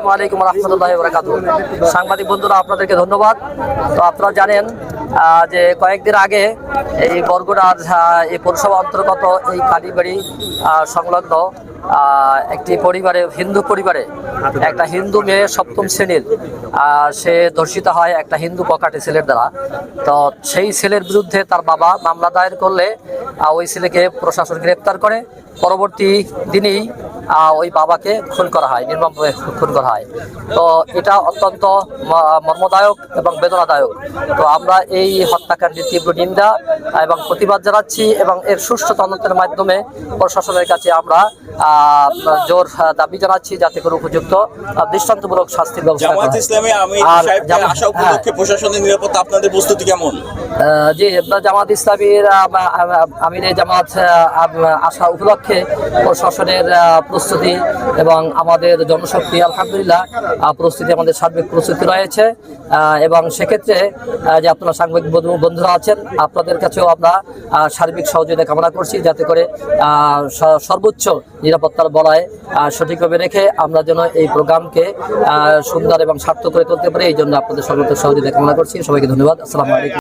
আসসালামু আলাইকুম রহমতুল্লাহ বরাকাত সাংবাদিক বন্ধুরা, আপনাদেরকে ধন্যবাদ। তো আপনারা জানেন যে কয়েকদিন আগে এই বরগুড়ার এই পৌরসভা অন্তর্গত এই কালীবাড়ি সংলগ্ন একটি পরিবারে, হিন্দু পরিবারে একটা হিন্দু মেয়ে সপ্তম শ্রেণির সে ধর্ষিত হয় একটা হিন্দু পকাটে ছেলের দ্বারা। তো সেই ছেলের বিরুদ্ধে তার বাবা মামলা দায়ের করলে ওই ছেলেকে প্রশাসন গ্রেপ্তার করে। পরবর্তী দিনেই ওই বাবাকে খুন করা হয় নির্মমভাবে খুন করা হয়। তো এটা অত্যন্ত মর্মদায়ক এবং বেদনাদায়ক। তো আমরা এই হত্যাকাণ্ডের তীব্র নিন্দা এবং প্রতিবাদ জানাচ্ছি এবং এর সুষ্ঠু তদন্তের মাধ্যমে প্রশাসনের কাছে আমরা জোর দাবি জানাচ্ছি যাতে করে উপযুক্ত দৃষ্টান্তমূলক শাস্তির ব্যবস্থা হয়। জি জামাত ইসলামীর আমির জামাত আসা উপলক্ষে প্রশাসনের প্রস্তুতি এবং আমাদের জনশক্তি, আলহামদুলিল্লাহ প্রস্তুতি আমাদের সার্বিক প্রস্তুতি রয়েছে। এবং সেক্ষেত্রে যে আপনারা সাংবাদিক বন্ধু- বন্ধুরা আছেন, আপনাদের কাছেও আমরা সার্বিক সহযোগিতা কামনা করছি যাতে করে সর্বোচ্চ নিরাপত্তার বলয় সঠিকভাবে রেখে আমরা যেন এই প্রোগ্রামকে সুন্দর এবং সার্থক করে তুলতে পারি। এই জন্য আপনাদের সর্বোচ্চ সহযোগিতা কামনা করছি। সবাইকে ধন্যবাদ। আসসালামু আলাইকুম।